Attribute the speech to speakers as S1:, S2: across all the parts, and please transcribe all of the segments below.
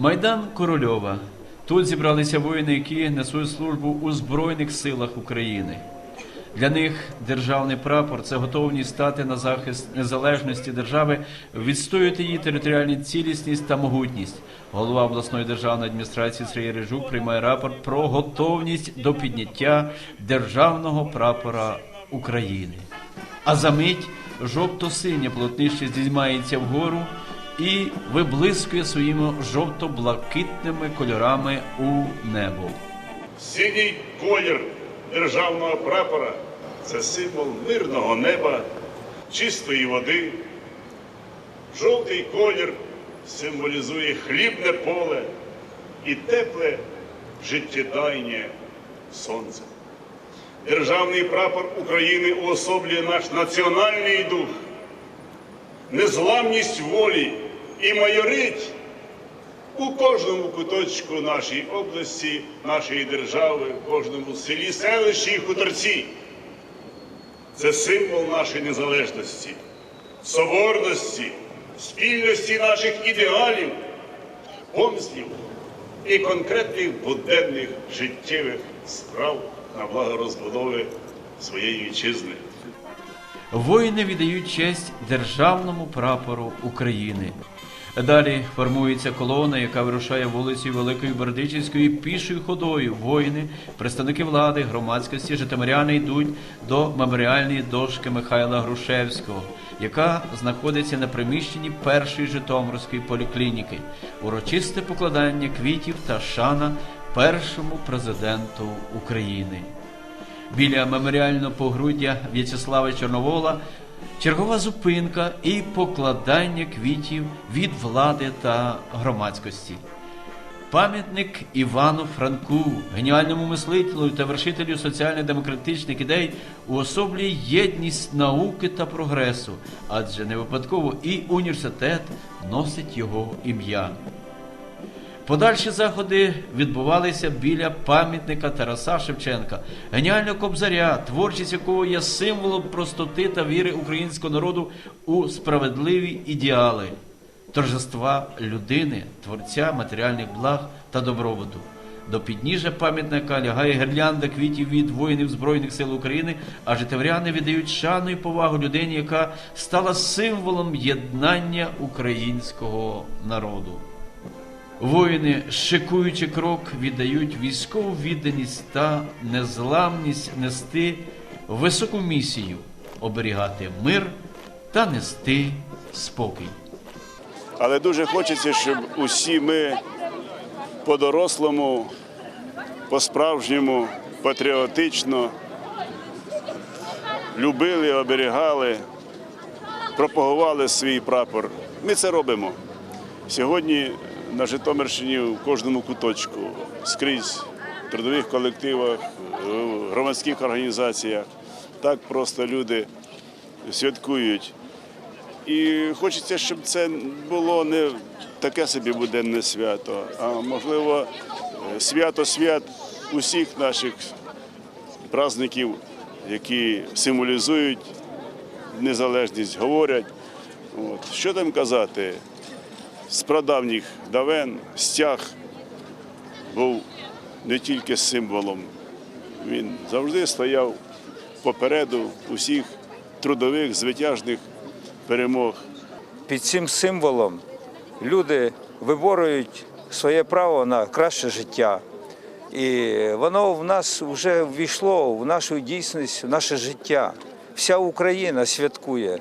S1: Майдан Корольова. Тут зібралися воїни, які несуть службу у Збройних силах України. Для них державний прапор це готовність стати на захист незалежності держави, відстоювати її територіальну цілісність та могутність. Голова обласної державної адміністрації Сергій Рижук приймає рапорт про готовність до підняття державного прапора України. А за мить жовто-синє полотнище здіймається вгору і виблискує своїми жовто-блакитними кольорами у небо.
S2: Синій колір державного прапора це символ мирного неба, чистої води. Жовтий колір символізує хлібне поле і тепле життєдайнє сонце. Державний прапор України уособлює наш національний дух, незламність волі і майорить у кожному куточку нашої області, нашої держави, в кожному селі, селищі і хуторці. Це символ нашої незалежності, соборності, спільності наших ідеалів, помислів і конкретних буденних життєвих справ на благо розбудови своєї вітчизни.
S1: Воїни віддають честь державному прапору України. Далі формується колона, яка вирушає вулицею Великої Бердичівської пішою ходою. Воїни, представники влади, громадськості, житомиряни йдуть до меморіальної дошки Михайла Грушевського, яка знаходиться на приміщенні першої Житомирської поліклініки. Урочисте покладання квітів та шана першому президенту України. Біля меморіального погруддя В'ячеслава Чорновола чергова зупинка і покладання квітів від влади та громадськості. Пам'ятник Івану Франку, геніальному мислителю та вершителю соціально-демократичних ідей, уособлює єдність науки та прогресу, адже не випадково і університет носить його ім'я. Подальші заходи відбувалися біля пам'ятника Тараса Шевченка, геніального кобзаря, творчість якого є символом простоти та віри українського народу у справедливі ідеали, торжества людини, творця матеріальних благ та добробуту. До підніжжя пам'ятника лягає гірлянда квітів від воїнів Збройних сил України, а житомиряни віддають шану і повагу людині, яка стала символом єднання українського народу. Воїни, шикуючи крок, віддають військову відданість та незламність нести високу місію оберігати мир та нести спокій.
S3: Але дуже хочеться, щоб усі ми по-дорослому, по-справжньому, патріотично любили, оберігали, пропагували свій прапор. Ми це робимо. Сьогодні на Житомирщині в кожному куточку, скрізь, в трудових колективах, в громадських організаціях. Так просто люди святкують. І хочеться, щоб це було не таке собі буденне свято, а можливо свято свят усіх наших праздників, які символізують незалежність, говорять. От. Що там казати? З прадавніх давен стяг був не тільки символом, він завжди стояв попереду усіх трудових, звитяжних перемог.
S4: Під цим символом люди виборюють своє право на краще життя. І воно в нас вже ввійшло в нашу дійсність, в наше життя. Вся Україна святкує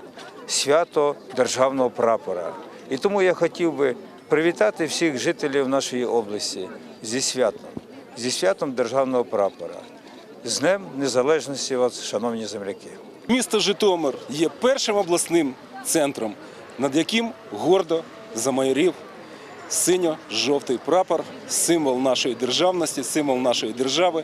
S4: свято державного прапора. І тому я хотів би привітати всіх жителів нашої області зі святом, зі святом державного прапора, з Днем Незалежності вас, шановні земляки.
S5: Місто Житомир є першим обласним центром, над яким гордо замайорів синьо-жовтий прапор, символ нашої державності, символ нашої держави.